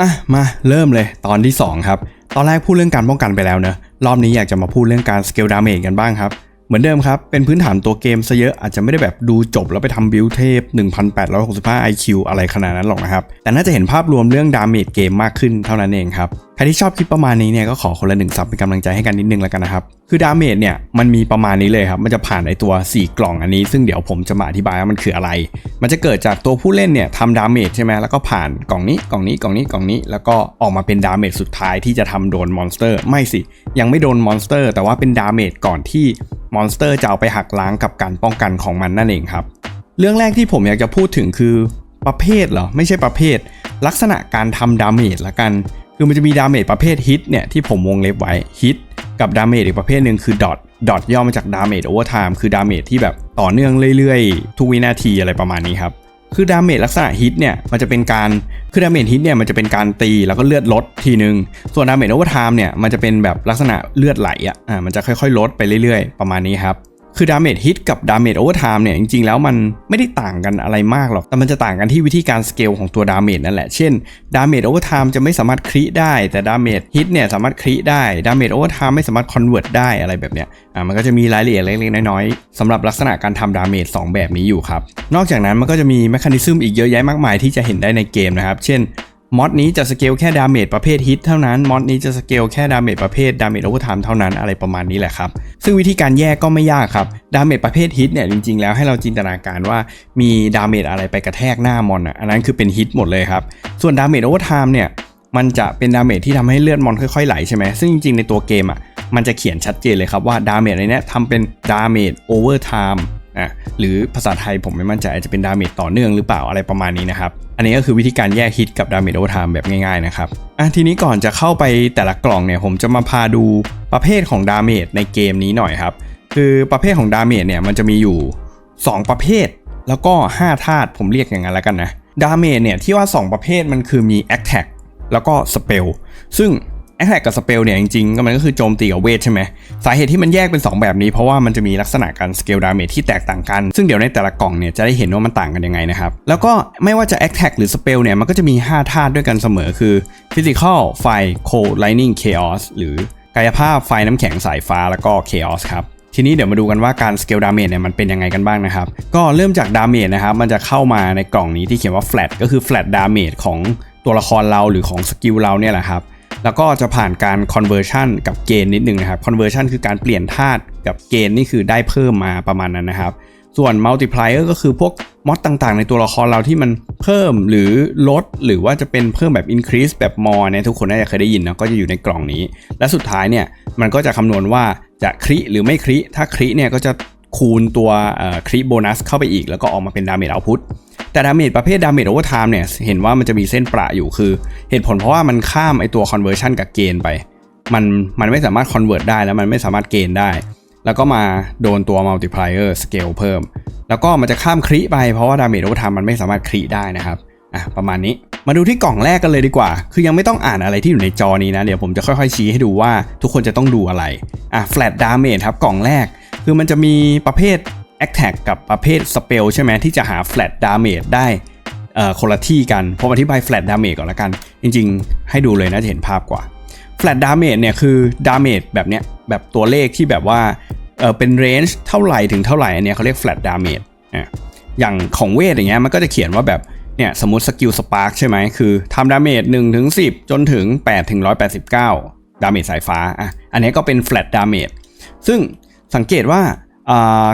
อะมาเริ่มเลยตอนที่ 2 ครับ ตอนแรกพูดเรื่องการป้องกันไปแล้วเนอะรอบนี้อยากจะมาพูดเรื่องการสเกลดาเมจกันบ้างครับเหมือนเดิมครับ เป็นพื้นฐานตัวเกมซะเยอะอาจจะไม่ได้แบบดูจบแล้วไปทำบิลเทพ 1865 IQ อะไรขนาดนั้นหรอกนะครับ แต่น่าจะเห็นภาพรวมเรื่องดาเมจเกมมากขึ้นเท่านั้นเองครับ ครที่ชอบคลิปประมาณนี้เนี่ยก็ขอคนละหนึ่งซับเป็นกำลังใจให้กันนิดนึงแล้วกันนะครับ คือดาเมจเนี่ยมันมีประมาณนี้เลยครับ มันจะผ่านไอตัว 4 กล่องอันนี้ ซึ่งเดี๋ยวผมจะมาอธิบายว่ามันคืออะไร มันจะเกิดจากตัวผู้เล่นเนี่ยทำดาเมจใช่ไหมแล้วก็ผ่านกล่องนี้กล่องนี้กล่องนี้กล่องนี้ แล้วก็ออกมาเป็นดาเมจสุดท้ายที่จะทำโดนมอนสเตอร์ ไม่สิ ยังไม่โดนมอนสเตอร์ แต่ว่าเป็นดาเมจก่อนที่มอนสเตอร์จะเอาไปหักล้างกับการป้องกันของมันนั่นเองครับ เรื่องแรกที่ผมอยากจะพูดถึงคือประเภทเหรอไม่ใช่ประเภท ลักษณะการทำดาเมจละกัน คือมันจะมีดาเมจประเภทฮิตเนี่ยที่ผมวงเล็บไว้ฮิตกับดาเมจอีกประเภทหนึ่งคือดอทดอทย่อมาจากดาเมจโอเวอร์ไทม์คือดาเมจที่แบบต่อเนื่องเรื่อยๆ ทุกวินาทีอะไรประมาณนี้ครับคือดาเมจลักษณะฮิตเนี่ยมันจะเป็นการคือดาเมจฮิตเนี่ยมันจะเป็นการตีแล้วก็เลือดลดทีนึง ส่วนดาเมจโอเวอร์ไทม์เนี่ยมันจะเป็นแบบลักษณะเลือดไหลอะอ่ามันจะค่อยๆ ลดไปเรื่อยๆ ประมาณนี้ครับ คือดาเมจฮิตกับดาเมจโอเวอร์ไทม์เนี่ยจริงๆแล้วมันไม่ได้ต่างกันอะไรมากหรอก แต่มันจะต่างกันที่วิธีการสเกลของตัวดาเมจนั่นแหละ เช่นดาเมจโอเวอร์ไทม์จะไม่สามารถคริได้ แต่ดาเมจฮิตเนี่ยสามารถคริได้ดาเมจโอเวอร์ไทม์ไม่สามารถคอนเวิร์ตได้อะไรแบบเนี้ยอ่ามันก็จะมีรายละเอียดเล็กๆน้อยๆสำหรับลักษณะการทำดาเมจ2แบบนี้อยู่ครับนอกจากนั้นมันก็จะมีแมคานิซึมอีกเยอะแยะมากมายที่จะเห็นได้ในเกมนะครับเช่น มอดนี้จะสเกลแค่ดาเมจประเภทฮิตเท่านั้น มอดนี้จะสเกลแค่ดาเมจประเภทดาเมจโอเวอร์ไทม์เท่านั้นอะไรประมาณนี้แหละครับ ซึ่งวิธีการแยกก็ไม่ยากครับ ดาเมจประเภทฮิตเนี่ยจริงๆแล้วให้เราจินตนาการว่ามีดาเมจอะไรไปกระแทกหน้ามอนอะ อันนั้นคือเป็นฮิตหมดเลยครับ ส่วนดาเมจโอเวอร์ไทม์เนี่ยมันจะเป็นดาเมจที่ทำให้เลือดมอนค่อยๆไหลใช่ไหมซึ่งจริงๆในตัวเกมอะมันจะเขียนชัดเจนเลยครับว่าดาเมจในเนี้ยทำเป็นดาเมจโอเวอร์ไทม์ อะหรือภาษาไทยผมไม่มั่นใจอาจจะเป็นดาเมจต่อเนื่องหรือเปล่าอะไรประมาณนี้นะครับ อันนี้ก็คือวิธีการแยกฮิตกับดาเมจโอเวอร์ไทม์แบบง่ายๆนะครับอะทีนี้ก่อนจะเข้าไปแต่ละกล่องเนี่ยผมจะมาพาดูประเภทของดาเมจในเกมนี้หน่อยครับ คือประเภทของดาเมจเนี่ยมันจะมีอยู่ 2 ประเภท แล้วก็ 5 ธาตุผมเรียกอย่างนั้นแล้วกันนะดาเมจเนี่ยที่ว่า 2 ประเภทมันคือมี Attack แล้วก็ Spell ซึ่ง Attack กับ Spell เนี่ยจริงๆก็มันก็คือโจมตีกับเวทใช่ไหมสาเหตุที่มันแยกเป็น 2 แบบนี้ เพราะว่ามันจะมีลักษณะการสเกลดาเมจที่แตกต่างกัน ซึ่งเดี๋ยวในแต่ละกล่องเนี่ยจะได้เห็นว่ามันต่างกันยังไงนะครับแล้วก็ไม่ว่าจะ Attack หรือ Spell เนี่ยมันก็จะมี 5 ธาตุด้วยกันเสมอคือ Physical ไฟ Cold Lightning Chaos หรือกายภาพไฟน้ำแข็งสายฟ้าแล้วก็ Chaos ครับทีนี้เดี๋ยวมาดูกันว่าการสเกลดาเมจเนี่ยมันเป็นยังไงกันบ้างนะครับ ก็เริ่มจากดาเมจนะครับมันจะเข้ามาในกล่องนี้ที่เขียนว่า flat ก็คือ flat damage ของตัวละครเราหรือของสกิลเราเนี่ยแหละครับ แล้วก็จะผ่านการ conversion กับเกณฑ์นิดนึงนะครับ conversion คือการเปลี่ยนธาตุกับเกณฑ์นี่คือได้เพิ่มมาประมาณนั้นนะครับ ส่วน multiplier ก็คือพวกมอดต่างๆ ในตัวละครเราที่มันเพิ่มหรือลด หรือว่าจะเป็นเพิ่มแบบ increase แบบ more เนี่ยทุกคนน่าจะเคยได้ยินนะก็จะอยู่ในกล่องนี้ และสุดท้ายเนี่ยมันก็จะคำนวณว่าจะคริหรือไม่คริถ้าคริเนี่ยก็จะคูณตัวคริโบนัสเข้าไปอีก แล้วก็ออกมาเป็นดาเมจเอาพุต แต่ดาเมจประเภทดาเมจโอเวอร์ไทม์เนี่ยเห็นว่ามันจะมีเส้นประอยู่คือ เหตุผลเพราะว่ามันข้ามไอตัว conversion กับเกณฑ์ไป มันมันไม่สามารถ convert ได้แล้วมันไม่สามารถเกณฑ์ได้ แล้วก็มาโดนตัว multiplier scale เพิ่ม แล้วก็มันจะข้ามคริไปเพราะว่าดาเมจโอเวอร์ไทม์มันไม่สามารถคริได้นะครับอะประมาณนี้มาดูที่กล่องแรกกันเลยดีกว่า คือยังไม่ต้องอ่านอะไรที่อยู่ในจอนี้นะ เดี๋ยวผมจะค่อยๆชี้ให้ดูว่าทุกคนจะต้องดูอะไร อะ flat damage ครับ กล่องแรก คือมันจะมีประเภท attack กับประเภท spell ใช่ไหมที่จะหา flat damage ได้เอ่อคนละที่กัน ผมอธิบาย flat damage ก่อนละกัน จริงๆ ให้ดูเลยนะจะเห็นภาพกว่า flat damage เนี่ยคือ damage แบบเนี้ยแบบตัวเลขที่แบบว่าเออเป็น range เท่าไหร่ถึงเท่าไหร่อันเนี้ยเขาเรียก flat damage อะอย่างของเวทอย่างเงี้ยมันก็จะเขียนว่าแบบเนี่ยสมมติสกิลสปาร์กใช่ไหมคือทำดาเมจ1ถึง10 จนถึง8ถึง189 ดาเมจสายฟ้าอะอันนี้ก็เป็น flat damage ซึ่งสังเกตว่า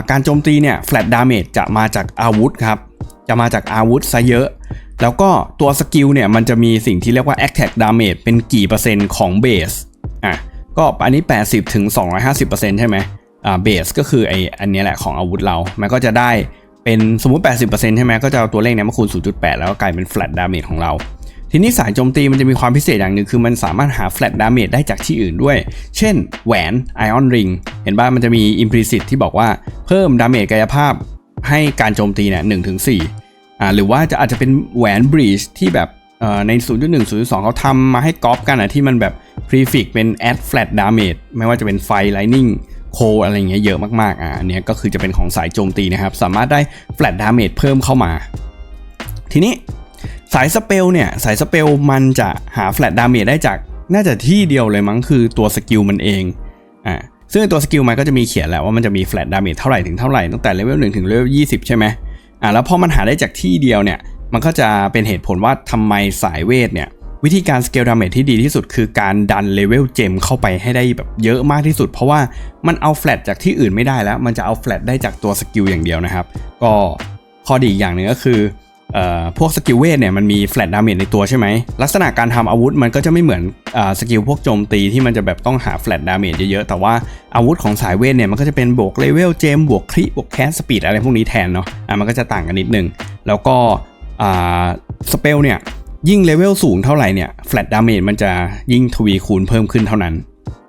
การโจมตีเนี่ย flat damage จะมาจากอาวุธครับจะมาจากอาวุธซะเยอะ แล้วก็ตัวสกิลเนี่ยมันจะมีสิ่งที่เรียกว่า attack damage เป็นกี่เปอร์เซ็นต์ของเบสอะก็อันนี้ 80ถึง250%ใช่ไหมอ่าเบสก็คือไออันนี้แหละของอาวุธเรา มันก็จะได้เป็นสมมติ 80%ใช่ไหมก็จะเอาตัวเลขเนี้ยมาคูณ 0.8 แล้วก็กลายเป็น flat damage ของเรา ทีนี้สายโจมตีมันจะมีความพิเศษอย่างหนึ่งคือมันสามารถหา flat damage ได้จากที่อื่นด้วย เช่น แหวน ion ring เห็นป่ะมันจะมี implicit ที่บอกว่าเพิ่ม damage กายภาพให้การโจมตีเนี่ย1ถึง4อ่าหรือว่าจะอาจจะเป็นแหวน breach ที่แบบใน 0.1 0.2 เขาทำมาให้ก๊อปกันอะที่มันแบบ prefix เป็น add flat damage ไม่ว่าจะเป็นไฟ lightning โคอะไรเงี้ยเยอะมากๆอะอันนี้ก็คือจะเป็นของสายโจมตีนะครับ สามารถได้ flat damage เพิ่มเข้ามา ทีนี้ สายสเปลเนี่ยสายสเปลมันจะหาแฟลตดาเมจได้จากน่าจะที่เดียวเลยมั้งคือตัวสกิลมันเองอ่าซึ่งตัวสกิลมันก็จะมีเขียนแหละว่ามันจะมีแฟลตดาเมจเท่าไหร่ถึงเท่าไหร่ตั้งแต่เลเวล1ถึงเลเวล20ใช่ไหมอ่าแล้วพอมันหาได้จากที่เดียวเนี่ยมันก็จะเป็นเหตุผลว่าทำไมสายเวทเนี่ยวิธีการสเกลดาเมจที่ดีที่สุดคือการดันเลเวลเจมเข้าไปให้ได้แบบเยอะมากที่สุด เพราะว่ามันเอาแฟลตจากที่อื่นไม่ได้แล้ว มันจะเอาแฟลตได้จากตัวสกิลอย่างเดียวนะครับ ก็ข้อดีอย่างหนึ่งก็คือ พวกสกิลเวทเนี่ยมันมีแฟลตดาเมจในตัวใช่ไหมลักษณะการทำอาวุธมันก็จะไม่เหมือนอสกิลพวกโจมตีที่มันจะแบบต้องหาแฟลตดาเมจเยอะๆ แต่ว่าอาวุธของสายเวทเนี่ยมันก็จะเป็นบวกเลเวลเจมบวกคริบวกแคสสปีดอะไรพวกนี้แทนเนาะอะมันก็จะต่างกันนิดนึง แล้วก็สเปลเนี่ยยิ่งเลเวลสูงเท่าไหร่เนี่ยแฟลตดาเมจมันจะยิ่งทวีคูณเพิ่มขึ้นเท่านั้น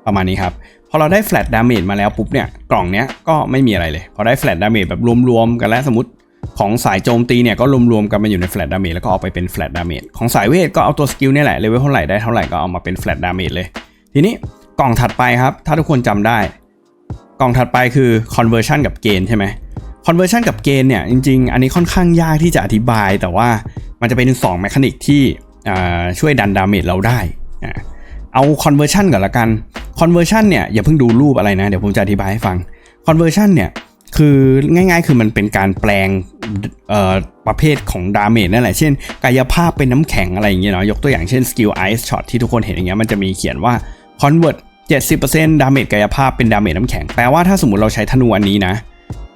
ประมาณนี้ครับพอเราได้แฟลตดาเมจมาแล้วปุ๊บเนี่ยกล่องเนี้ยก็ไม่มีอะไรเลย พอได้แฟลตดาเมจแบบรวมๆกันแล้วสมมติ ของสายโจมตีเนี่ยก็รวมๆกันมาอยู่ในแฟลตดาเมจแล้วก็เอาไปเป็นแฟลตดาเมจของสายเวทก็เอาตัวสกิลเนี่ยแหละเลเวลเท่าไหร่ได้เท่าไหร่ก็เอามาเป็นแฟลตดาเมจเลย ทีนี้กล่องถัดไปครับ ถ้าทุกคนจำได้ กล่องถัดไปคือ conversion กับเกณฑ์ใช่ไหม conversion กับเกณฑ์เนี่ยจริง ๆ อันนี้ค่อนข้างยากที่จะอธิบาย แต่ว่ามันจะเป็น2 m e c h a นิกที่ช่วยดันดาเมจเราได้อ่าเอา conversion ก่อนละกัน conversion เนี่ยอย่าเพิ่งดูรูปอะไรนะ เดี๋ยวผมจะอธิบายให้ฟัง conversion เนี่ย คือง่าย ๆ คือมันเป็นการแปลงประเภทของดาเมจนั่นแหละ เช่น กายภาพเป็นน้ำแข็งอะไรอย่างเงี้ยเนาะยกตัวอย่างเช่น skill ice shot ที่ทุกคนเห็นอย่างเงี้ยมันจะมีเขียนว่า convert 70%ดาเมจกายภาพเป็นดาเมจน้ำแข็ง แปลว่าถ้าสมมติเราใช้ธนูอันนี้นะ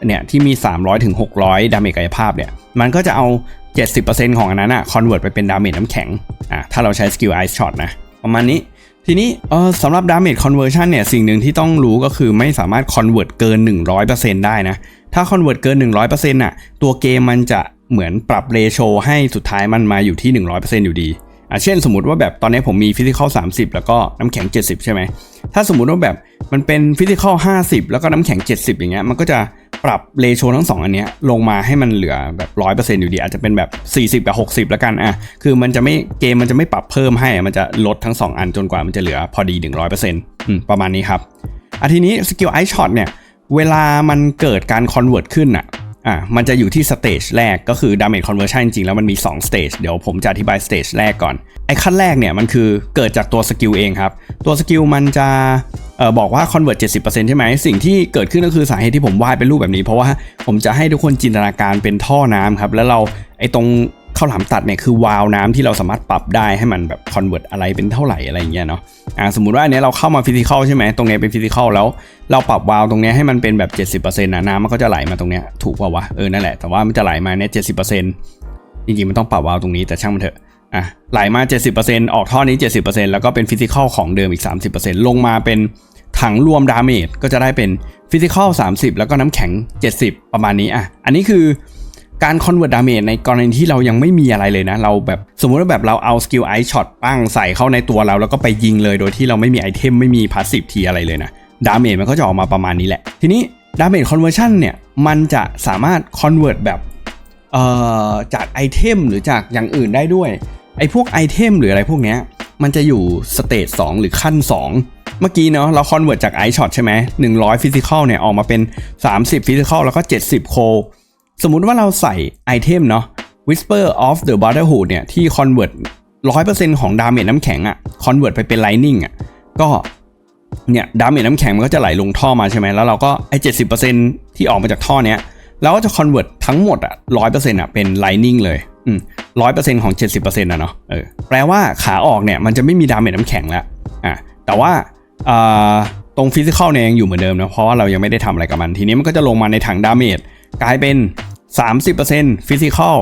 เนี่ยที่มี 300ถึง600 ดาเมจกายภาพเนี่ยมันก็จะเอา 70%ของอันนั้นอะคอนเวิร์ตไปเป็นดาเมจน้ำแข็งอะถ้าเราใช้สกิลไอซ์ช็อตนะ ประมาณนี้ ทีนี้เออสำหรับดาเมจคอนเวอร์ชันเนี่ยสิ่งหนึ่งที่ต้องรู้ก็คือไม่สามารถคอนเวิร์ตเกิน 100%ได้นะ ถ้าคอนเวิร์ตเกิน 100%น่ะตัวเกมมันจะเหมือนปรับเรโชให้สุดท้ายมันมาอยู่ที่ 100%อยู่ดีอะเช่นสมมติว่าแบบตอนนี้ผมมีฟิสิกอล30 แล้วก็น้ำแข็ง 70 ใช่ไหมถ้าสมมติว่าแบบมันเป็นฟิสิกอล50 แล้วก็น้ำแข็ง 70 อย่างเงี้ยมันก็จะ ปรับเรโชทั้งสองอันเนี้ยลงมาให้มันเหลือแบบ100%อร์เซ็นต์อยู่ดี อาจจะเป็นแบบ 40 กับ 60 แล้วกันอะคือมันจะไม่เกมมันจะไม่ปรับเพิ่มให้อะมันจะลดทั้ง 2 อันจนกว่ามันจะเหลือพอดี 100%อืมประมาณนี้ครับอะทีนี้สกิลไอช็อตเนี่ยเวลามันเกิดการคอนเวิร์ตขึ้นอะอะมันจะอยู่ที่สเตจแรกก็คือ damage conversion จริงๆ แล้วมันมี2 stage เดี๋ยวผมจะอธิบายสเตจแรกก่อน ไอ้ขั้นแรกเนี่ยมันคือเกิดจากตัวสกิลเองครับ ตัวสกิลมันจะ บอกว่า convert 70%ใช่ไหมสิ่งที่เกิดขึ้นก็คือสาเหตุที่ผมวาดเป็นรูปแบบนี้ เพราะว่าผมจะให้ทุกคนจินตนาการเป็นท่อน้ำครับแล้วเราไอ้ตรงข้าวหลามตัดเนี่ยคือวาล์วน้ำที่เราสามารถปรับได้ให้มันแบบ convert อะไรเป็นเท่าไหร่อะไรอย่างเงี้ยเนาะอ่าสมมุติว่าอันนี้เราเข้ามาฟิสิกอลใช่ไหมตรงเนี้ยเป็นฟิสิกอลแล้วเราปรับวาล์วตรงเนี้ยให้มันเป็นแบบ 70%นะน้ำมันก็จะไหลมาตรงเนี้ยถูกป่าวะเออนั่นแหละแต่ว่ามันจะไหลมาเนี่ย70%จริงๆมันต้องปรับวาล์วตรงนี้แต่ช่างมันเถอะ อะไหลมา 70%ออกท่อนี้ 70%แล้วก็เป็นฟิสิกอลของเดิมอีก 30%ลงมาเป็นถังรวมดาเมจก็จะได้เป็นฟิสิกอล30 แล้วก็น้ำแข็ง 70 ประมาณนี้อะอันนี้คือการคอนเวิร์ตดาเมจในกรณีที่เรายังไม่มีอะไรเลยนะ เราแบบสมมุติว่าแบบเราเอาสกิลไอช็อตปั้งใส่เข้าในตัวเรา แล้วก็ไปยิงเลยโดยที่เราไม่มีไอเทมไม่มีพาสซีฟทีอะไรเลยนะดาเมจมันก็จะออกมาประมาณนี้แหละ ทีนี้ดาเมจคอนเวอร์ชันเนี่ยมันจะสามารถคอนเวิร์ตแบบจากไอเทมหรือจากอย่างอื่นได้ด้วย ไอพวกไอเทมหรืออะไรพวกเนี้ยมันจะอยู่สเตจ2หรือขั้น 2 เมื่อกี้เนาะเราคอนเวิร์ตจากไอช็อตใช่ไหม100ฟิสิกอลเนี่ยออกมาเป็น 30ฟิสิกอลแล้วก็ 70 โค สมมุติว่าเราใส่ไอเทมเนาะ Whisper of the Brotherhood เนี่ยที่ convert 100%ของดาเมจน้ำแข็งอะ convert ไปเป็น lightning อะก็เนี่ยดาเมจน้ำแข็งมันก็จะไหลลงท่อมาใช่ไหมแล้วเราก็ไอ70%ที่ออกมาจากท่อเนี้ยเราก็จะ convert ทั้งหมดอะ100%อะเป็น lightning เลย ร้อืม100%ของ70%นะเนาะเออแปลว่าขาออกเนี่ยมันจะไม่มีดาเมจน้ำแข็งแล้วอะแต่ว่าตรงฟิสิกอลเนี่ยยังอยู่เหมือนเดิมนะเพราะว่าเรายังไม่ได้ทำอะไรกับมัน ทีนี้มันก็จะลงมาในถังดาเมจกลายเป็น 30% Physical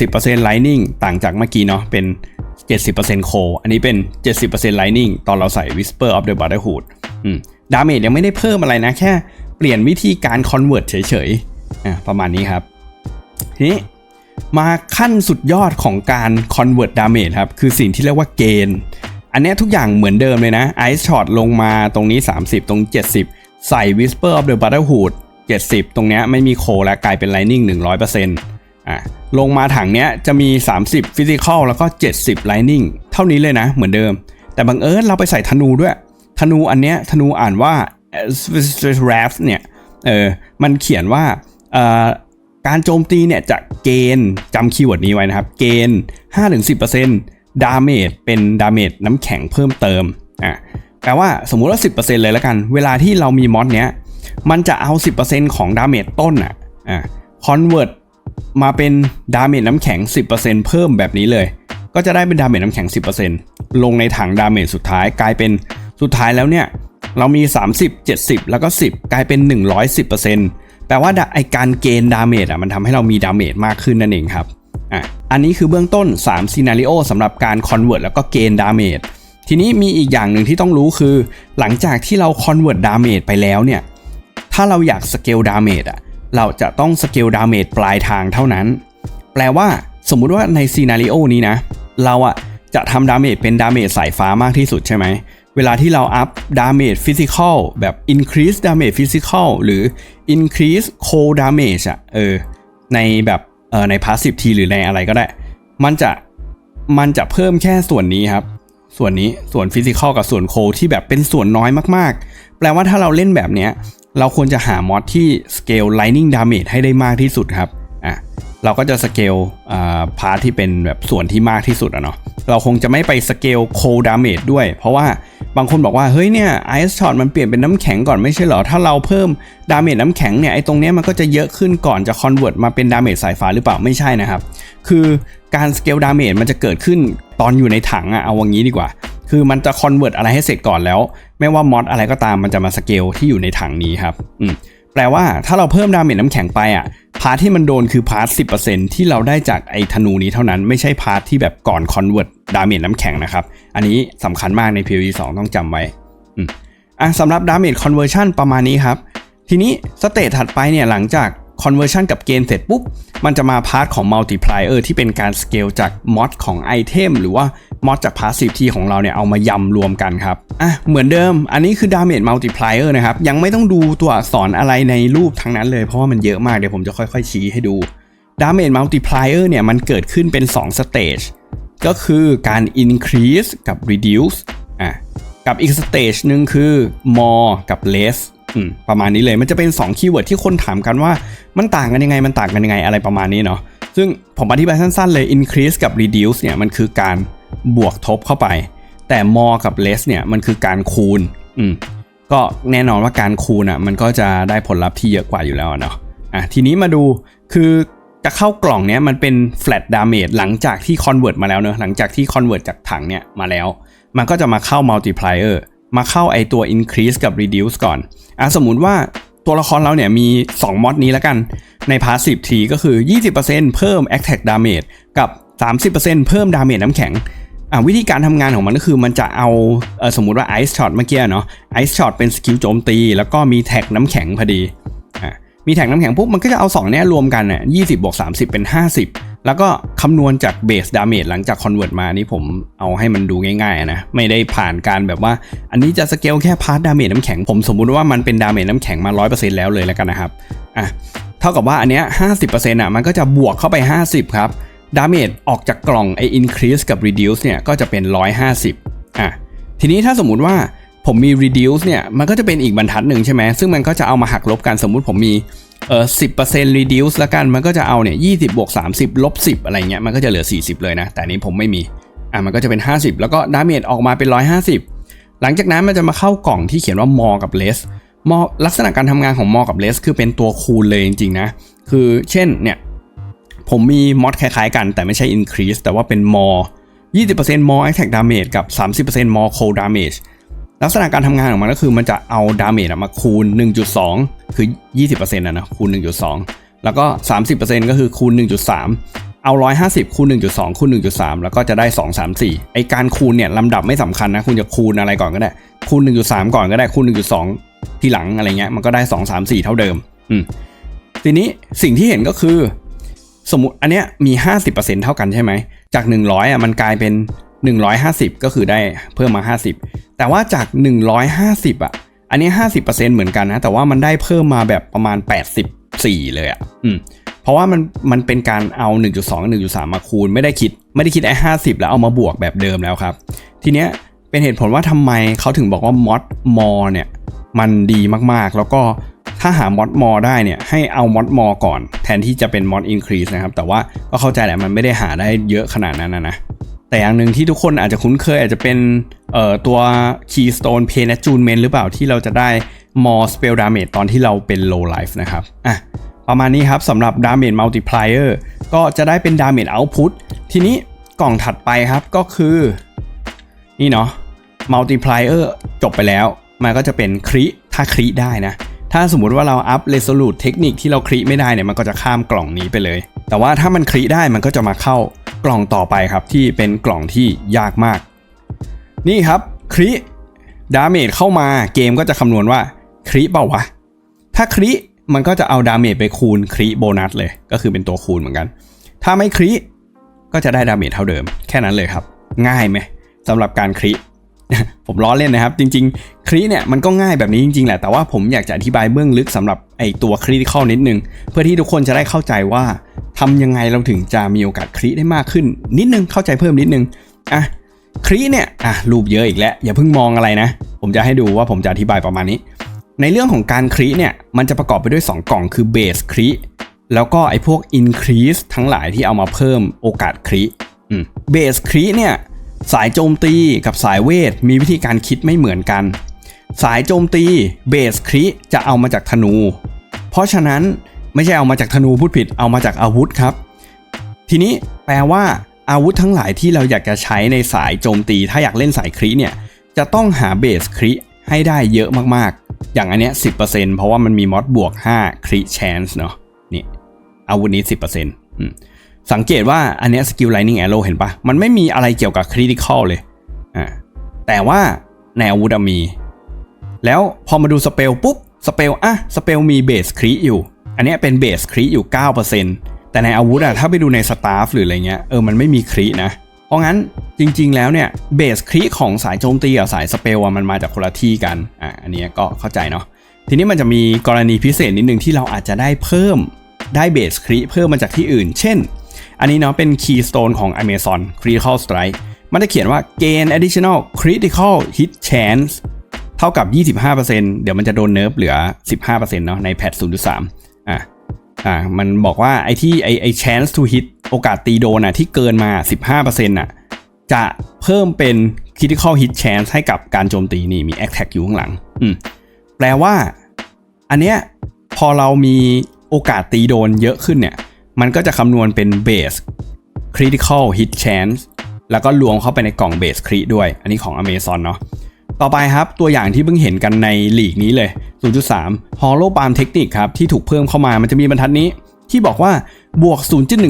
70% Lightning ต่างจากเมื่อกี้เนาะเป็น 70% Cold อันนี้เป็น 70% Lightning ตอนเราใส่ Whisper of the Brotherhood ดาเมจยังไม่ได้เพิ่มอะไรนะ แค่เปลี่ยนวิธีการ Convert เฉยๆอะประมาณนี้ครับทีนี้ มาขั้นสุดยอดของการ Convert Damage ครับ คือสิ่งที่เรียกว่าเกณฑ์อันนี้ทุกอย่างเหมือนเดิมเลยนะ Ice Shot ลงมาตรงนี้ 30 ตรง 70 ใส่ Whisper of the Brotherhood 70 ตรงเนี้ยไม่มีโคแล้วกลายเป็น Lightning 100%อะลงมาถังเนี้ยจะมี 30 Physical แล้วก็ 70 Lightning เท่านี้เลยนะเหมือนเดิม แต่บังเอิญเราไปใส่ธนูด้วย ธนูอันเนี้ยธนูอ่านว่า r a f เนี่ยเออมันเขียนว่าเอ่อ การโจมตีเนี่ยจะเกณฑ์จำคีย์เวิร์ดนี้ไว้นะครับ เกณฑ์ 5-10%ดาเมจเป็นดาเมจน้ำแข็งเพิ่มเติมอะแปลว่าสมมุติว่า 10%เลยแล้วกัน เวลาที่เรามีมอดเนี้ยมันจะเอา 10%ของดาเมจต้นอะอะคอนเวิร์ตมาเป็นดาเมจน้ำแข็ง 10%เพิ่มแบบนี้เลย ก็จะได้เป็นดาเมจน้ำแข็ง 10%ลงในถังดาเมจสุดท้ายกลายเป็นสุดท้ายแล้วเนี่ยเรามี 30 70 แล้วก็ 10 กลายเป็น 110% แปลว่าไอการเกณฑ์ดาเมจอะมันทำให้เรามีดาเมจมากขึ้นนั่นเองครับอะอันนี้คือเบื้องต้น3ซีนารีโอสำหรับการคอนเวิร์ตแล้วก็เกณฑ์ดาเมจทีนี้มีอีกอย่างหนึ่งที่ต้องรู้คือ หลังจากที่เราคอนเวิร์ตดาเมจไปแล้วเนี่ยถ้าเราอยากสเกลดาเมจอะเราจะต้องสเกลดาเมจปลายทางเท่านั้น แปลว่าสมมุติว่าในซีนารีโอนี้นะ เราอะจะทำดาเมจเป็นดาเมจสายฟ้ามากที่สุดใช่ไหม เวลาที่เราอัพดาเมจฟิสิกอลแบบ increase damage physical หรือ increase cold damage อะเออในแบบเออใน passive T หรือในอะไรก็ได้ มันจะมันจะเพิ่มแค่ส่วนนี้ครับ ส่วนนี้ส่วนฟิสิกอลกับส่วนโคที่แบบเป็นส่วนน้อยมากๆ แปลว่าถ้าเราเล่นแบบเนี้ย เราควรจะหามอดที่สเกล lightning damage ให้ได้มากที่สุดครับ เราก็จะสเกลพาร์ทที่เป็นแบบส่วนที่มากที่สุดอะเนาะเราคงจะไม่ไปสเกล cold damage ด้วย เพราะว่าบางคนบอกว่า เฮ้ยเนี่ย ice shot มันเปลี่ยนเป็นน้ำแข็งก่อนไม่ใช่เหรอ ถ้าเราเพิ่มดาเมจน้ำแข็งเนี่ยไอตรงเนี้ยมันก็จะเยอะขึ้นก่อนจะ convert มาเป็นดาเมจสายฟ้าหรือเปล่าไม่ใช่นะครับ คือการสเกลดาเมจมันจะเกิดขึ้นตอนอยู่ในถังอะเอาอย่างนี้ดีกว่า คือมันจะ convert อะไรให้เสร็จก่อนแล้ว ไม่ว่ามอดอะไรก็ตามมันจะมาสเกลที่อยู่ในถังนี้ครับอืม แปลว่าถ้าเราเพิ่มดาเมจน้ำแข็งไปอะพาร์ทที่มันโดนคือพาร์ทสิที่เราได้จากไอ้ธนูนี้เท่านั้นไม่ใช่พาร์ทที่แบบก่อนคอนเวิร์ตดาเมจน้ำแข็งนะครับ อันนี้สำคัญมากใน PVE 2ต้องจำไว้อะสำหรับดาเมจคอนเวอร์ชันประมาณนี้ครับ ทีนี้สเตจถัดไปเนี่ยหลังจาก conversion กับเกณฑ์เสร็จปุ๊บ มันจะมาพาร์ทของ multiplier ที่เป็นการสเกลจากมอดของไอเทมหรือว่ามอดจาก passive ที่ของเราเนี่ยเอามายำรวมกันครับ อะ เหมือนเดิม อันนี้คือ damage multiplier นะครับ ยังไม่ต้องดูตัวอักษรอะไรในรูปทั้งนั้นเลย เพราะว่ามันเยอะมาก เดี๋ยวผมจะค่อยๆ ชี้ให้ดู damage multiplier เนี่ยมันเกิดขึ้นเป็น 2 stage ก็คือการ increase กับ reduce อะ กับอีกสเตจหนึ่งคือ more กับ less ประมาณนี้เลยมันจะเป็น2คีย์เวิร์ดที่คนถามกันว่า มันต่างกันยังไงมันต่างกันยังไงอะไรประมาณนี้เนาะซึ่งผมอธิบายสั้นๆเลย increase กับ reduce เนี่ยมันคือการบวกทบเข้าไป แต่ more กับ less เนี่ยมันคือการคูณอืมก็แน่นอนว่าการคูณอะมันก็จะได้ผลลัพธ์ที่เยอะกว่าอยู่แล้วเนาะอะทีนี้มาดูคือจะเข้ากล่องเนี้ยมันเป็น flat damage หลังจากที่ convert มาแล้วเนอะหลังจากที่ convert จากถังเนี่ยมาแล้ว มันก็จะมาเข้า multiplier มาเข้าไอตัว increase กับ reduce ก่อนอะสมมุติว่าตัวละครเราเนี่ยมี 2มอดนี้แล้วกันใน passive T ก็คือ 20%เพิ่ม attack damage กับ 30%เพิ่ม damage น้ำแข็งอะวิธีการทำงานของมันก็คือมันจะเอาเออสมมุติว่า ice shot เมื่อกี้เนาะ ice shot เป็นสกิลโจมตี แล้วก็มีแท็กน้ำแข็งพอดี มีแท็กน้ำแข็งปุ๊บมันก็จะเอา2เนี้ยรวมกันน่ะ20บบวก30เป็น 50 แล้วก็คำนวณจากเบสดาเมจหลังจากคอนเวิร์ตมานี่ผมเอาให้มันดูง่ายๆนะไม่ได้ผ่านการแบบว่า อันนี้จะสเกลแค่พาร์ทดาเมจน้ำแข็งผมสมมุติว่ามันเป็นดาเมจน้ำแข็งมา 100%แล้วเลยแล้วกันนะครับอะเท่ากับว่าอันเนี้ย50%อะมันก็จะบวกเข้าไป 50 ครับดาเมจออกจากกล่องไอ increase กับ reduce เนี่ยก็จะเป็น 150อะทีนี้ถ้าสมมุติว่า ผมมี reduce เนี่ยมันก็จะเป็นอีกบรรทัดหนึ่งใช่ไหมซึ่งมันก็จะเอามาหักลบกันสมมุติผมมีเออสิบเปอร์เซ็นต์ reduce ล้วกันมันก็จะเอาเนี่ยยี่สิบบวกสามสิบลบสิบอะไรเงี้ยมันก็จะเหลือ40เลยนะ แต่นี้ผมไม่มีอะมันก็จะเป็น50แล้วก็ดาเมจออกมาเป็น150หลังจากนั้นมันจะมาเข้ากล่องที่เขียนว่า more กับ less มอลักษณะการทำงานของ more กับ less คือเป็นตัวคูณเลยจริงๆนะคือเช่นเนี่ยผมมีมอดคล้ายๆกันแต่ไม่ใช่ increase แต่ว่าเป็น more 20% more attack damage กับ 30% more cold damage ลักษณะการทำงานของมันก็คือมันจะเอาดาเมจมาคูณ 1.2 คือ 20%นะนะคูณ 1.2 แล้วก็ 30%ก็คือคูณ 1.3 เอา 150 คูณ 1.2 คูณ 1.3 แล้วก็จะได้ 2 3 4 ไอการคูณเนี่ยลำดับไม่สำคัญนะ คุณจะคูณอะไรก่อนก็ได้ คูณ 1.3 ก่อนก็ได้คูณ 1.2 ทีหลังอะไรเงี้ยมันก็ได้ 2 3 4 เท่าเดิมอืมทีนี้สิ่งที่เห็นก็คือ สมมติอันเนี้ยมี 50%เท่ากันใช่ไหมจาก 100อะมันกลายเป็น 150 ก็คือได้เพิ่มมา 50 แต่ว่าจาก 150 อะ อันนี้ 50%เหมือนกันนะ แต่ว่ามันได้เพิ่มมาแบบประมาณ 84 เลยอะอืมเพราะว่ามันมันเป็นการเอา 1.2 1.3 มาคูณ ไม่ได้คิดไม่ได้คิดไอ้ 50 แล้วเอามาบวกแบบเดิมแล้วครับ ทีเนี้ยเป็นเหตุผลว่าทำไมเขาถึงบอกว่ามอดมอเนี่ยมันดีมากๆ แล้วก็ถ้าหามอดมอได้เนี่ยให้เอามอดมอก่อน แทนที่จะเป็นมอดอินครีสนะครับ แต่ว่าก็เข้าใจแหละมันไม่ได้หาได้เยอะขนาดนั้นนะนะ แต่อย่างหนึ่งที่ทุกคนอาจจะคุ้นเคยอาจจะเป็นเอ่อตัว Keystone Pain Attunement หรือเปล่าที่เราจะได้ more spell damage ตอนที่เราเป็น low life นะครับอะประมาณนี้ครับสำหรับ damage multiplier ก็จะได้เป็น damage output ทีนี้กล่องถัดไปครับก็คือ นี่เนาะ multiplier จบไปแล้ว มันก็จะเป็นคริถ้าคริได้นะ ถ้าสมมุติว่าเราอัพ resolute เทคนิคที่เราคริไม่ได้เนี่ยมันก็จะข้ามกล่องนี้ไปเลย แต่ว่าถ้ามันคริได้มันก็จะมาเข้ากล่องต่อไปครับที่เป็นกล่องที่ยากมาก นี่ครับคริดาเมจเข้ามาเกมก็จะคำนวณว่าคริเปล่าวะ ถ้าคริมันก็จะเอาดาเมจไปคูณคริโบนัสเลย ก็คือเป็นตัวคูณเหมือนกัน ถ้าไม่คริก็จะได้ดาเมจเท่าเดิม แค่นั้นเลยครับ ง่ายไหมสำหรับการคริผมล้อเล่นนะครับ จริง ๆคริเนี่ยมันก็ง่ายแบบนี้จริง ๆ แหละแต่ว่าผมอยากจะอธิบายเบื้องลึกสำหรับ ตัวคริที่เข้านิดนึง เพื่อที่ทุกคนจะได้เข้าใจว่าทำยังไงเราถึงจะมีโอกาสคริได้มากขึ้น นิดนึงเข้าใจเพิ่มนิดนึงอะคริเนี่ยอะรูปเยอะอีกแล้วอย่าเพิ่งมองอะไรนะ ผมจะให้ดูว่าผมจะอธิบายประมาณนี้ ในเรื่องของการคริเนี่ยมันจะประกอบไปด้วย 2 กล่องคือเบสคริแล้วก็ไอ้พวก increase ทั้งหลายที่เอามาเพิ่มโอกาสคริเบสคริเนี่ยสายโจมตีกับสายเวท มีวิธีการคิดไม่เหมือนกัน สายโจมตีเบสคริจะเอามาจากธนู เพราะฉะนั้นไม่ใช่เอามาจากธนูพูดผิดเอามาจากอาวุธครับ ทีนี้แปลว่าอาวุธทั้งหลายที่เราอยากจะใช้ในสายโจมตี ถ้าอยากเล่นสายคริเนี่ยจะต้องหาเบสคริให้ได้เยอะมากๆ อย่างอันเนี้ย10%เพราะว่ามันมีมอดบวก 5 คริแชนส์เนาะนี่อาวุธนี้ 10%สังเกตว่าอันเนี้ยสกิลไลนิ่งแอโร่เห็นปะมันไม่มีอะไรเกี่ยวกับคริติคอลเลยอ่าแต่ว่าในอาวุธมี แล้วพอมาดูสเปลปุ๊บ สเปลอะสเปลมีเบสคริอยู่ อันเนี้ยเป็นเบสคริอยู่ 9%แต่ในอาวุธอะถ้าไปดูในสตาฟหรืออะไรเงี้ยเออมันไม่มีครินะ เพราะงั้นจริงๆแล้วเนี่ยเบสคริของสายโจมตีกับสายสเปลอะมันมาจากคนละที่กันอะอันเนี้ยก็เข้าใจเนาะทีนี้มันจะมีกรณีพิเศษนิดนึงที่เราอาจจะได้เพิ่มได้เบสคริเพิ่มมาจากที่อื่น เช่น อันนี้เนาะเป็น Keystone ของ Amazon Critical Strike มันจะเขียนว่า gain additional critical hit chance เท่ากับ 25%เดี๋ยวมันจะโดนเนิร์ฟเหลือ 15%เนาะในแพท0.3อะอ่ามันบอกว่าไอ้ที่ไอ้ไอ้ chance to hit โอกาสตีโดนอะที่เกินมา 15%อะจะเพิ่มเป็น critical hit chance ให้กับการโจมตีนี่มี attack อยู่ข้างหลังอืมแปลว่า อันเนี้ยพอเรามีโอกาสตีโดนเยอะขึ้นเนี่ย มันก็จะคำนวณเป็น base critical hit chance แล้วก็รวมเข้าไปในกล่อง base crit ด้วย อันนี้ของ Amazon เนาะ ต่อไปครับตัวอย่างที่เพิ่งเห็นกันในหลีกนี้เลย 0.3 Hollow Palm Technique ครับที่ถูกเพิ่มเข้ามามันจะมีบรรทัดนี้ ที่บอกว่าบวก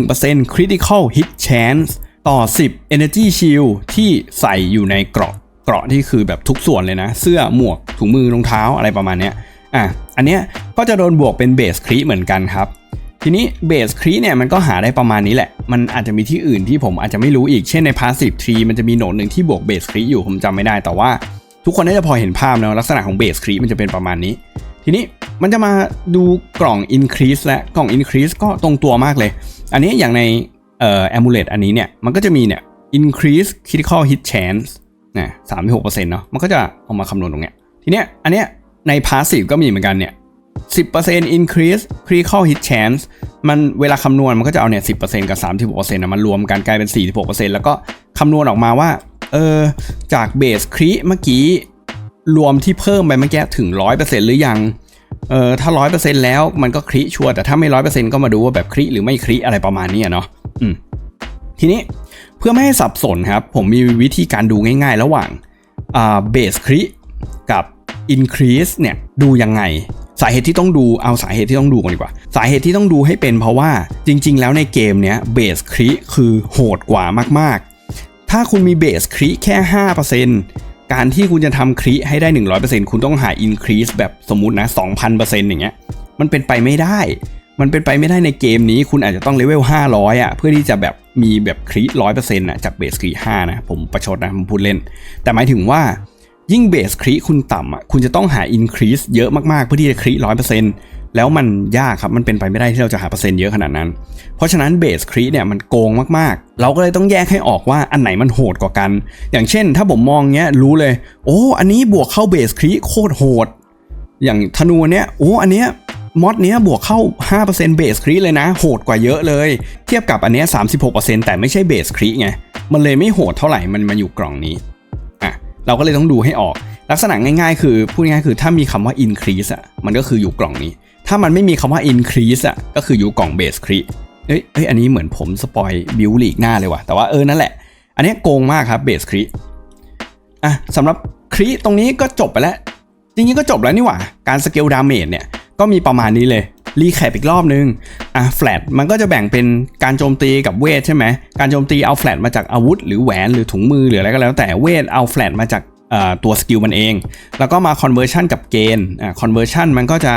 0.1% critical hit chance ต่อ 10 energy shield ที่ใส่อยู่ในเกราะเกราะที่คือแบบทุกส่วนเลยนะ เสื้อหมวกถุงมือรองเท้าอะไรประมาณเนี้ยอะอันเนี้ยก็จะโดนบวกเป็น base crit เหมือนกันครับ ทีนี้เบสครีเนี่ยมันก็หาได้ประมาณนี้แหละ มันอาจจะมีที่อื่นที่ผมอาจจะไม่รู้อีกเช่นใน Passive Tree มันจะมีโหนดหนึ่งที่บวกเบสครีอยู่ผมจำไม่ได้แต่ว่า ทุกคนน่าจะพอเห็นภาพนะลักษณะของเบสครีมันจะเป็นประมาณนี้ ทีนี้มันจะมาดูกล่อง Increase และกล่อง Increase ก็ตรงตัวมากเลย อันนี้อย่างในเอ่อ Amulet อันนี้เนี่ยมันก็จะมีเนี่ย Increase Critical Hit Chance นะ36%เนาะมันก็จะเอามาคำนวณตรงเนี้ยทีเนี้ยอันเนี้ยใน Passive ก็มีเหมือนกันเนี่ย10% increase critical hit chance มันเวลาคำนวณมันก็จะเอาเนี่ย10%กับ36%นะมันรวมกันกลายเป็น46%แล้วก็คำนวณออกมาว่า เออจากเบสคริเมื่อกี้รวมที่เพิ่มไปเมื่อกี้ถึง 100%หรือยังเออถ้า 100%แล้วมันก็คริชัวร์แต่ถ้าไม่ 100%ก็มาดูว่าแบบคริหรือไม่คริอะไรประมาณนี้เนาะอืมทีนี้เพื่อไม่ให้สับสนครับ ผมมีวิธีการดูง่ายๆ ระหว่างอ่าเบสคริกับ increase เนี่ยดูยังไงสาเหตุที่ต้องดูเอาสาเหตุที่ต้องดูก่อนดีกว่า สาเหตุที่ต้องดูให้เป็นเพราะว่าจริง ๆ แล้วในเกมเนี้ยเบสคริคือโหดกว่ามากๆ ถ้าคุณมีเบสคริแค่ 5%การที่คุณจะทำคริให้ได้ 100%คุณต้องหา increase แบบสมมุตินะ 2,000%อย่างเงี้ย มันเป็นไปไม่ได้ มันเป็นไปไม่ได้ในเกมนี้ คุณอาจจะต้องเลเวล 500อะ เพื่อที่จะแบบมีแบบคริร้อยเปอร์เซ็นต์อะจากเบสคริ5นะ ผมประชดนะ ผมพูดเล่น แต่หมายถึงว่ายิ่งเบสคริคุณต่ำอะ คุณจะต้องหา increase เยอะมากๆ เพื่อที่จะคริร้อยเปอร์เซ็นต์ แล้วมันยากครับ มันเป็นไปไม่ได้ที่เราจะหาเปอร์เซ็นต์เยอะขนาดนั้น เพราะฉะนั้นเบสคริเนี่ยมันโกงมากๆ เราก็เลยต้องแยกให้ออกว่าอันไหนมันโหดกว่ากัน อย่างเช่น ถ้าผมมองเงี้ยรู้เลย โอ้อันนี้บวกเข้าเบสคริโคตรโหด อย่างธนูเนี้ยโอ้อันเนี้ยมอดเนี้ยบวกเข้า 5%เบสครีเลยนะ โหดกว่าเยอะเลย เทียบกับอันเนี้ย36%แต่ไม่ใช่เบสครีไง มันเลยไม่โหดเท่าไหร่ มันมาอยู่กล่องนี้ อะ เราก็เลยต้องดูให้ออก ลักษณะง่ายๆ คือ พูดง่ายๆคือถ้ามีคำว่า increase อะ มันก็คืออยู่กล่องนี้ ถ้ามันไม่มีคำว่า increase อะก็คืออยู่กล่องเบสครีเอ้ยเอ้ยอันนี้เหมือนผมสปอยบิวลีกหน้าเลยว่ะ แต่ว่าเออนั่นแหละ อันนี้โกงมากครับเบสครีอะสำหรับครีตรงนี้ก็จบไปแล้ว จริงๆก็จบแล้วนี่หว่า การสเกลดาเมจเนี่ยก็มีประมาณนี้เลย รีแคปอีกรอบนึง อะแฟลตมันก็จะแบ่งเป็นการโจมตีกับเวทใช่ไหม การโจมตีเอาแฟลตมาจากอาวุธ หรือแหวนหรือถุงมือหรืออะไรก็แล้วแต่เวทเอาแฟลตมาจากตัวสกิลมันเอง แล้วก็มา conversion กับเกณฑ์อะ conversion มันก็จะ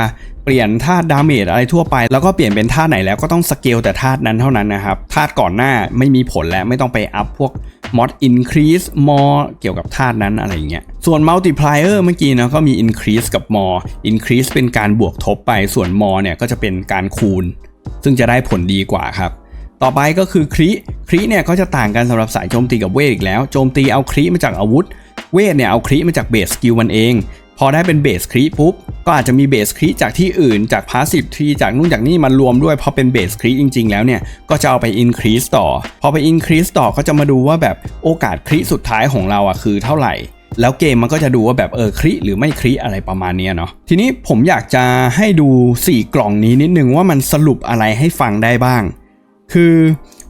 เปลี่ยนธาตุดาเมจอะไรทั่วไป แล้วก็เปลี่ยนเป็นธาตุไหนแล้วก็ต้องสเกลแต่ธาตุนั้นเท่านั้นนะครับธาตุก่อนหน้าไม่มีผลแล้วไม่ต้องไปอัพพวก mod increase more เกี่ยวกับธาตุนั้นอะไรอย่างเงี้ยส่วน multiplier เมื่อกี้นะก็มี increase กับ more increase เป็นการบวกทบไปส่วน more เนี่ยก็จะเป็นการคูณ ซึ่งจะได้ผลดีกว่าครับต่อไปก็คือคริคริเนี่ยก็จะต่างกันสำหรับสายโจมตีกับเวทอีกแล้ว โจมตีเอาคริมาจากอาวุธ เวทเนี่ยเอาคริมาจากเบสสกิลมันเอง พอได้เป็นเบสคริปุ๊บก็อาจจะมีเบสคริจากที่อื่นจากพาสซีฟทรีจากนู่นจากนี่มารวมด้วยพอเป็นเบสคริจริง ๆ แล้วเนี่ยก็จะเอาไปอินครีสต่อ พอไปอินครีสต่อก็จะมาดูว่าแบบโอกาสคริสุดท้ายของเราอะคือเท่าไหร่ แล้วเกมมันก็จะดูว่าแบบเออคริหรือไม่คริอะไรประมาณเนี้ยเนาะทีนี้ผมอยากจะให้ดู 4 กล่องนี้นิดนึงว่ามันสรุปอะไรให้ฟังได้บ้าง คือ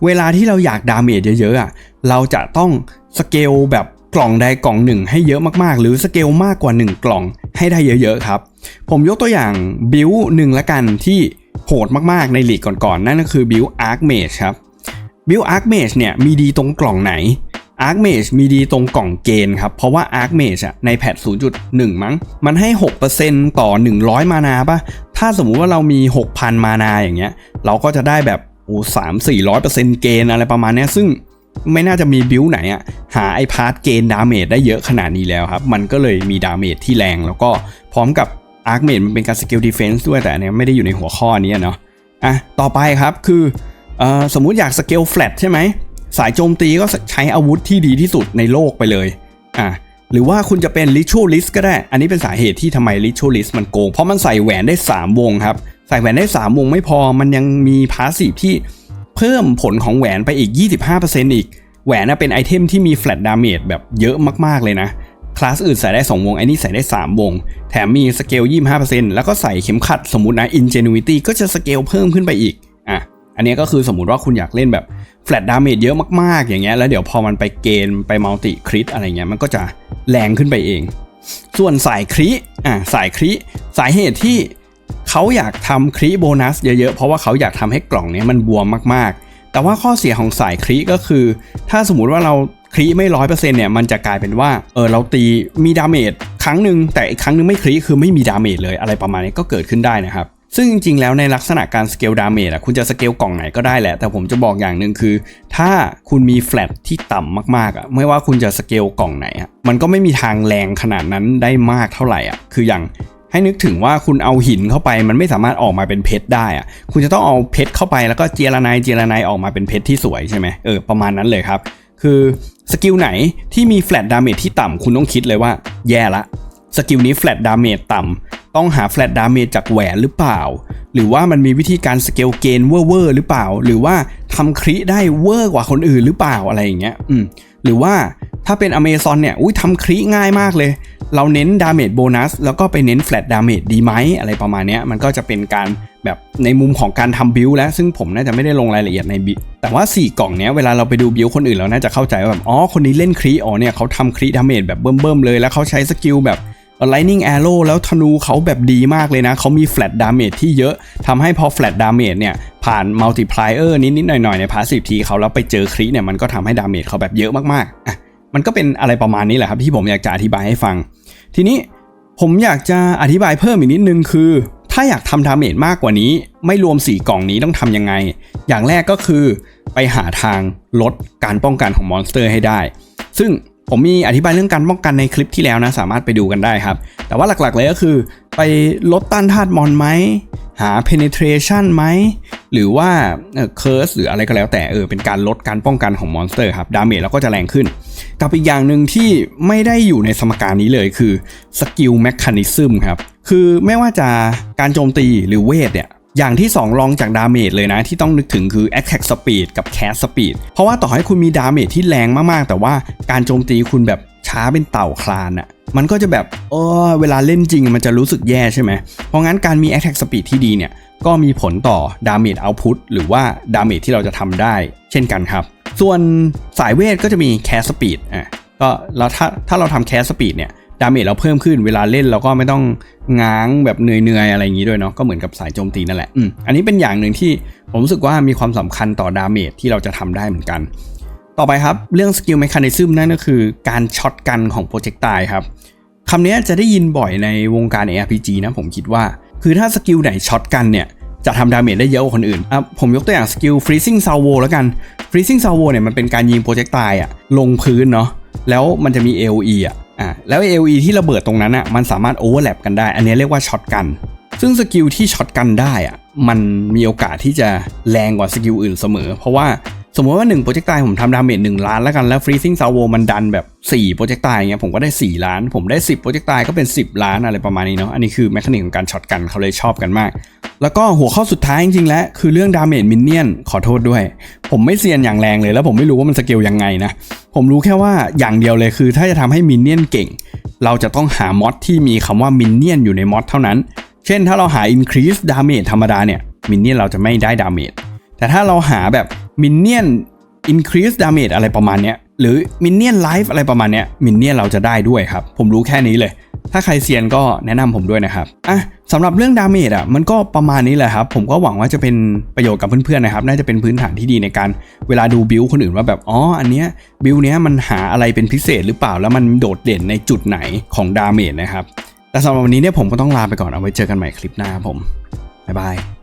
เวลาที่เราอยากดาเมจเยอะๆอะเราจะต้องสเกลแบบ กล่องใดกล่องหนึ่งให้เยอะมากๆ หรือสเกลมากกว่า 1 กล่องให้ได้เยอะๆครับ ผมยกตัวอย่างบิลหนึ่งละกันที่โหดมากๆในลีกก่อนๆ นั่นก็คือบิลอาร์คเมจครับบิลอาร์คเมจเนี่ยมีดีตรงกล่องไหน Archmage มีดีตรงกล่องเกณฑ์ครับ เพราะว่า Archmage อะในแพท 0.1 มั้ง มันให้ 6%ต่อ 100 มานาปะถ้าสมมุติว่าเรามี 6,000 มานาอย่างเงี้ย เราก็จะได้แบบโอ้สามสี่ร้อยเปอร์เซ็นต์เกณฑ์อะไรประมาณนี้ซึ่ง ไม่น่าจะมีบิลไหนอะหาไอพาร์ทเกณฑ์ดาเมจได้เยอะขนาดนี้แล้วครับ มันก็เลยมีดาเมจที่แรงแล้วก็พร้อมกับ Archmage มันเป็นการสกิลดีเฟนซ์ด้วยแต่อันเนี้ยไม่ได้อยู่ในหัวข้อนี้เนาะอะต่อไปครับคือเอ่อสมมุติอยากสเกลแฟลตใช่ไหมสายโจมตีก็ใช้อาวุธที่ดีที่สุดในโลกไปเลยอะหรือว่าคุณจะเป็น Ritualist ก็ได้ อันนี้เป็นสาเหตุที่ทำไม Ritualist มันโกง เพราะมันใส่แหวนได้ 3 วงครับ ใส่แหวนได้ 3 วงไม่พอ มันยังมีพาสซีฟที่ เพิ่มผลของแหวนไปอีก 25%อีก แหวนเป็นไอเทมที่มี flat damage แบบเยอะมากๆเลยนะคลาสอื่นใส่ได้ 2 วงไอ้นี่ใส่ได้ 3 วง แถมมีสเกล 25%แล้วก็ใส่เข็มขัดสมมตินะ Ingenuity ก็จะสเกลเพิ่มขึ้นไปอีก อะ อันนี้ก็คือสมมติว่าคุณอยากเล่นแบบ flat damage เยอะมากๆ อย่างเงี้ย แล้วเดี๋ยวพอมันไปเกณฑ์ไป multi crit อะไรเงี้ย มันก็จะแรงขึ้นไปเอง ส่วนสายคริอะ สายคริสาเหตุที่ เขาอยากทำคริโบนัสเยอะๆ เพราะว่าเขาอยากทำให้กล่องนี้มันบวมมากๆ แต่ว่าข้อเสียของสายคริก็คือ ถ้าสมมติว่าเราคริไม่ร้อยเปอร์เซ็นต์เนี่ยมันจะกลายเป็นว่าเออเราตีมีดาเมจครั้งหนึ่งแต่อีกครั้งหนึ่งไม่คริคือไม่มีดาเมจเลยอะไรประมาณนี้ก็เกิดขึ้นได้นะครับซึ่งจริงๆ แล้วในลักษณะการสเกลดาเมจอะคุณจะสเกลกล่องไหนก็ได้แหละ แต่ผมจะบอกอย่างหนึ่งคือ ถ้าคุณมีแฟลตที่ต่ำมากๆอะไม่ว่าคุณจะสเกลกล่องไหนอะมันก็ไม่มีทางแรงขนาดนั้นได้มากเท่าไหร่อะคืออย่าง ให้นึกถึงว่าคุณเอาหินเข้าไปมันไม่สามารถออกมาเป็นเพชรได้อะคุณจะต้องเอาเพชรเข้าไปแล้วก็เจรนายเจรนายออกมาเป็นเพชรที่สวยใช่ไหมเออประมาณนั้นเลยครับ คือสกิลไหนที่มีแฟลตดาเมจที่ต่ำคุณต้องคิดเลยว่าแย่ละสกิลนี้แฟลตดาเมจต่ำต้องหาแฟลตดาเมจจากแหวนหรือเปล่า หรือว่ามันมีวิธีการสเกลเกนเวอร์เวอร์หรือเปล่า หรือว่าทำคริได้เวอร์กว่าคนอื่นหรือเปล่าอะไรอย่างเงี้ยอืมหรือว่า ถ้าเป็นอเมซอนเนี่ยอุ้ยทำคริง่ายมากเลย เราเน้นดาเมจโบนัสแล้วก็ไปเน้นแฟลตดาเมจดีไหมอะไรประมาณนี้มันก็จะเป็นการแบบในมุมของการทำบิลแล้ว ซึ่งผมน่าจะไม่ได้ลงรายละเอียดในบิแต่ว่า 4 กล่องเนี้ยเวลาเราไปดูบิลคนอื่นเราน่าจะเข้าใจว่าแบบอ๋อคนนี้เล่นครีอ๋อเนี่ยเขาทำครีดาเมจแบบเบิ่มๆเลยแล้วเขาใช้สกิลแบบ Lightning Arrow แล้วธนูเขาแบบดีมากเลยนะ เขามี Flat Damage ที่เยอะทำให้พอ Flat Damage เนี่ย ผ่าน Multiplier นิดๆหน่อยๆ ใน Passive ทีเขาแล้วไปเจอครีเนี่ย มันก็ทำให้ Damage เขาแบบเยอะมากๆอะ มันก็เป็นอะไรประมาณนี้แหละครับที่ผมอยากจะอธิบายให้ฟัง ทีนี้ผมอยากจะอธิบายเพิ่มอีกนิดนึงคือ ถ้าอยากทำดาเมจมากกว่านี้ ไม่รวม 4 กล่องนี้ต้องทำยังไง อย่างแรกก็คือไปหาทางลดการป้องกันของมอนสเตอร์ให้ได้ ซึ่งผมมีอธิบายเรื่องการป้องกันในคลิปที่แล้วนะ สามารถไปดูกันได้ครับ แต่ว่าหลักๆเลยก็คือ ไปลดต้านธาตุมอนไหม หา penetration ไหม หรือว่า curse หรืออะไรก็แล้วแต่เออเป็นการลดการป้องกันของมอนสเตอร์ครับดาเมจเราก็จะแรงขึ้น กับอีกอย่างหนึ่งที่ไม่ได้อยู่ในสมการนี้เลยคือสกิลแมคานิซึมครับ คือไม่ว่าจะการโจมตีหรือเวทเนี่ย อย่างที่ 2 รองจากดาเมจเลยนะ ที่ต้องนึกถึงคือ Attack Speed กับ Cast Speed เพราะว่าต่อให้คุณมีดาเมจที่แรงมากๆ แต่ว่าการโจมตีคุณแบบช้าเป็นเต่าคลานอะ่ะมันก็จะแบบเออเวลาเล่นจริงมันจะรู้สึกแย่ใช่ไหม เพราะงั้นการมี Attack Speed ที่ดีเนี่ย ก็มีผลต่อดาเมจเอาพุตหรือว่าดาเมจที่เราจะทำได้ เช่นกันครับ ส่วนสายเวทก็จะมี Cast Speed อะก็แล้วถ้าถ้าเราทำ Cast Speed เนี่ย ดาเมจเราเพิ่มขึ้นเวลาเล่นเราก็ไม่ต้องง้างแบบเหนื่อยๆอะไรอย่างนี้ด้วยเนาะก็เหมือนกับสายโจมตีนั่นแหละอ,อันนี้เป็นอย่างหนึ่งที่ผมรู้สึกว่ามีความสำคัญต่อดาเมจที่เราจะทำได้เหมือนกัน ต่อไปครับเรื่องสกิล m มคานิซึมนั่นก็คือการช็อตกันของโปรเจกต์ตายครับคำนี้จะได้ยินบ่อยในวงการ ARPG นะผมคิดว่า คือถ้าสกิลไหนช็อตกันเนี่ยจะทำดาเมจได้เยอะกว่าคนอื่นอะผมยกตัวอย่างสกิล freezing salvo แล้วกัน freezing salvo เนี่ยมันเป็นการยิงโปรเจกต์ตายอะลงพื้นเนาะแล้วมันจะมี AOE อะ อะแล้ว AOE ที่ระเบิดตรงนั้นอะมันสามารถ overlap กันได้ อันนี้เรียกว่าช็อตกัน ซึ่งสกิลที่ช็อตกันได้อะมันมีโอกาสที่จะแรงกว่าสกิลอื่นเสมอ เพราะว่าสมมติว่า1โปรเจกต์ตายผมทำดาเมจ1ล้านแล้วกันแล้ว freezing salvo มันดันแบบ4โปรเจกต์ตายอย่างเงี้ยผมก็ได้ 4 ล้าน ผมได้ 10โปรเจกต์ตายก็เป็น 10 ล้านอะไรประมาณนี้เนาะอันนี้คือแมคานิกของการช็อตกันเขาเลยชอบกันมาก แล้วก็หัวข้อสุดท้ายจริงๆแล้วคือเรื่องดาเมจมินเนี่ยนขอโทษด้วย ผมไม่เซียนอย่างแรงเลย แล้วผมไม่รู้ว่ามันสเกลยังไงนะ ผมรู้แค่ว่าอย่างเดียวเลยคือ ถ้าจะทำให้มินเนี่ยนเก่ง เราจะต้องหามอดที่มีคำว่ามินเนี่ยนอยู่ในมอดเท่านั้น เช่นถ้าเราหา increase damage ธรรมดาเนี่ยมินเนี่ยนเราจะไม่ได้ดาเมจแต่ถ้าเราหาแบบมินเนี่ยน increase damage อะไรประมาณเนี้ยหรือ minion life อะไรประมาณเนี้ย minion เราจะได้ด้วยครับ ผมรู้แค่นี้เลย ถ้าใครเซียนก็แนะนำผมด้วยนะครับอะสำหรับเรื่องดาเมจอะมันก็ประมาณนี้แหละครับ ผมก็หวังว่าจะเป็นประโยชน์กับเพื่อนๆนะครับ น่าจะเป็นพื้นฐานที่ดีในการเวลาดูบิลคนอื่นว่าแบบอ๋ออันเนี้ยบิลเนี้ยมันหาอะไรเป็นพิเศษหรือเปล่าแล้วมันโดดเด่นในจุดไหนของดาเมจนะครับแต่สำหรับวันนี้เนี่ยผมก็ต้องลาไปก่อนเอาไว้เจอกันใหม่คลิปหน้าครับผมบ๊ายบาย